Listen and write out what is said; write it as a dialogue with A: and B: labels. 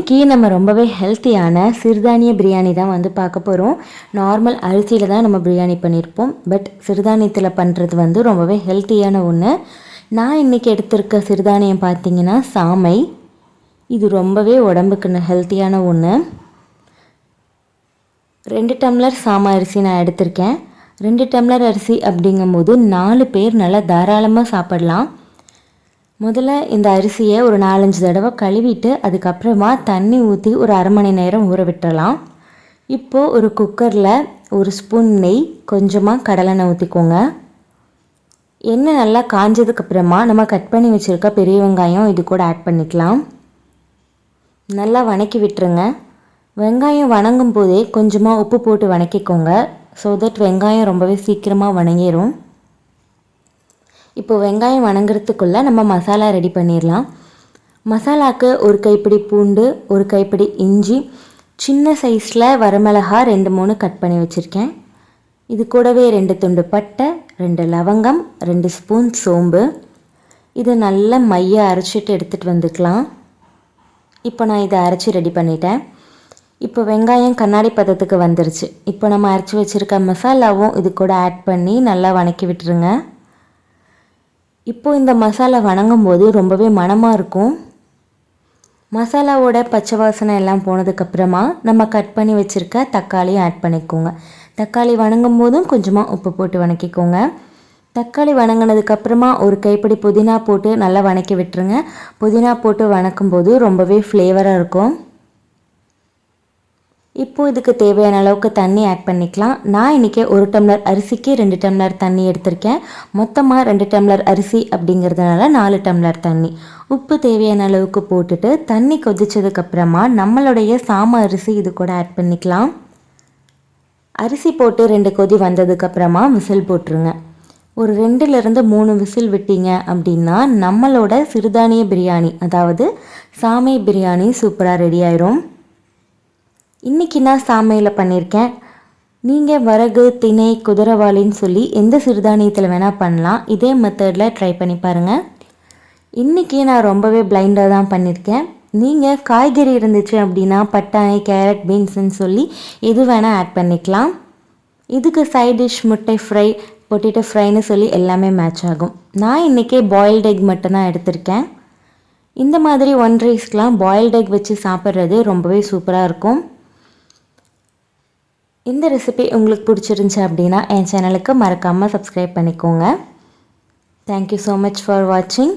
A: இன்றைக்கி நம்ம ரொம்பவே ஹெல்த்தியான சிறுதானிய பிரியாணி தான் வந்து பார்க்க போகிறோம் நார்மல் அரிசியில் தான் நம்ம பிரியாணி பண்ணியிருப்போம் பட் சிறுதானியத்தில் பண்ணுறது வந்து ரொம்பவே ஹெல்த்தியான ஒன்று நான் இன்றைக்கி எடுத்திருக்க சிறுதானியம் பார்த்தீங்கன்னா சாமை. இது ரொம்பவே உடம்புக்கு ஹெல்த்தியான ஒன்று ரெண்டு டம்ளர் சாமை அரிசி நான் எடுத்திருக்கேன். ரெண்டு டம்ளர் அரிசி அப்படிங்கும்போது நாலு பேர் நல்லா தாராளமாக சாப்பிடலாம். முதல்ல இந்த அரிசியை ஒரு நாலஞ்சு தடவை கழுவிட்டு அதுக்கப்புறமா தண்ணி ஊற்றி ஒரு அரை மணி நேரம் ஊற விட்டுறலாம். இப்போது ஒரு குக்கரில் ஒரு ஸ்பூன் நெய் கொஞ்சமாக கடலெண்ணெய் ஊற்றிக்கோங்க எண்ணெய் நல்லா காஞ்சதுக்கப்புறமா நம்ம கட் பண்ணி வச்சுருக்க பெரிய வெங்காயம் இது கூட ஆட் பண்ணிக்கலாம். நல்லா வணக்கி விட்டுருங்க. வெங்காயம் வணங்கும் போதே கொஞ்சமாக உப்பு போட்டு வணக்கிக்கோங்க. ஸோ தட் வெங்காயம் ரொம்பவே சீக்கிரமாக வணங்கிடும் இப்போ வெங்காயம் வணங்குறதுக்குள்ளே நம்ம மசாலா ரெடி பண்ணிடலாம். மசாலாவுக்கு ஒரு கைப்பிடி பூண்டு ஒரு கைப்பிடி இஞ்சி சின்ன சைஸில் வரமிளகா ரெண்டு மூணு கட் பண்ணி வச்சுருக்கேன். இது கூடவே ரெண்டு துண்டு பட்டை ரெண்டு லவங்கம் ரெண்டு ஸ்பூன் சோம்பு. இதை நல்லா மைய அரைச்சிட்டு எடுத்துகிட்டு வந்துக்கலாம். இப்போ நான் இதை அரைச்சி ரெடி பண்ணிட்டேன். இப்போ வெங்காயம் கண்ணாடி பதத்துக்கு வந்துருச்சு. இப்போ நம்ம அரைச்சி வச்சுருக்க மசாலாவும் இது கூட ஆட் பண்ணி நல்லா வணக்கி விட்டுருங்க. இப்போது இந்த மசாலா வணங்கும் போது ரொம்பவே மணமாக இருக்கும். மசாலாவோட பச்சை வாசனை எல்லாம் போனதுக்கப்புறமா நம்ம கட் பண்ணி வச்சுருக்க தக்காளி ஆட் பண்ணிக்கோங்க. தக்காளி வணங்கும் போதும் கொஞ்சமாக உப்பு போட்டு வணக்கிக்கோங்க. தக்காளி வணங்கினதுக்கப்புறமா ஒரு கைப்பிடி புதினா போட்டு நல்லா வணக்கி விட்டுருங்க. புதினா போட்டு வணக்கும் போது ரொம்பவே ஃப்ளேவராக இருக்கும். இப்போது இதுக்கு தேவையான அளவுக்கு தண்ணி ஆட் பண்ணிக்கலாம். நான் இன்றைக்கி ஒரு டம்ளர் அரிசிக்கு ரெண்டு டம்ளர் தண்ணி எடுத்திருக்கேன். மொத்தமாக ரெண்டு டம்ளர் அரிசி அப்படிங்கிறதுனால நாலு டம்ளர் தண்ணி. உப்பு தேவையான அளவுக்கு போட்டுட்டு தண்ணி கொதிச்சதுக்கப்புறமா நம்மளுடைய சாம அரிசி இது கூட ஆட் பண்ணிக்கலாம். அரிசி போட்டு ரெண்டு கொதி வந்ததுக்கப்புறமா விசில் போட்டுருங்க. ஒரு ரெண்டுலேருந்து மூணு விசில் விட்டீங்க அப்படின்னா நம்மளோட சிறுதானிய பிரியாணி அதாவது சாமை பிரியாணி சூப்பராக ரெடி ஆயிரும். இன்றைக்கி நான் சாமையில் பண்ணியிருக்கேன் நீங்கள் வரகு திணை குதிரவாளின்னு சொல்லி எந்த சிறுதானியத்தில் வேணால் பண்ணலாம். இதே மெத்தடில் ட்ரை பண்ணி பாருங்கள் இன்றைக்கி நான் ரொம்பவே பிளைண்டாக தான் பண்ணியிருக்கேன் நீங்கள் காய்கறி இருந்துச்சு அப்படின்னா பட்டாணி கேரட் பீன்ஸ்ன்னு சொல்லி எது வேணால் ஆட் பண்ணிக்கலாம். இதுக்கு சைட் டிஷ் முட்டை ஃப்ரை பொட்டேட்டோ ஃப்ரைன்னு சொல்லி எல்லாமே மேட்ச் ஆகும். நான் இன்றைக்கே பாயில்டு எக் மட்டும்தான் எடுத்திருக்கேன். இந்த மாதிரி ஒன் ரைஸ்க்கெலாம் பாயில்டு எக் வச்சு சாப்பிட்றது ரொம்பவே சூப்பராக இருக்கும். இந்த ரெசிபி உங்களுக்கு பிடிச்சிருந்துச்சி அப்படின்னா என் சேனலுக்கு மறக்காமல் சப்ஸ்கிரைப் பண்ணிக்கோங்க. தேங்க்யூ ஸோ மச் ஃபார் வாட்சிங்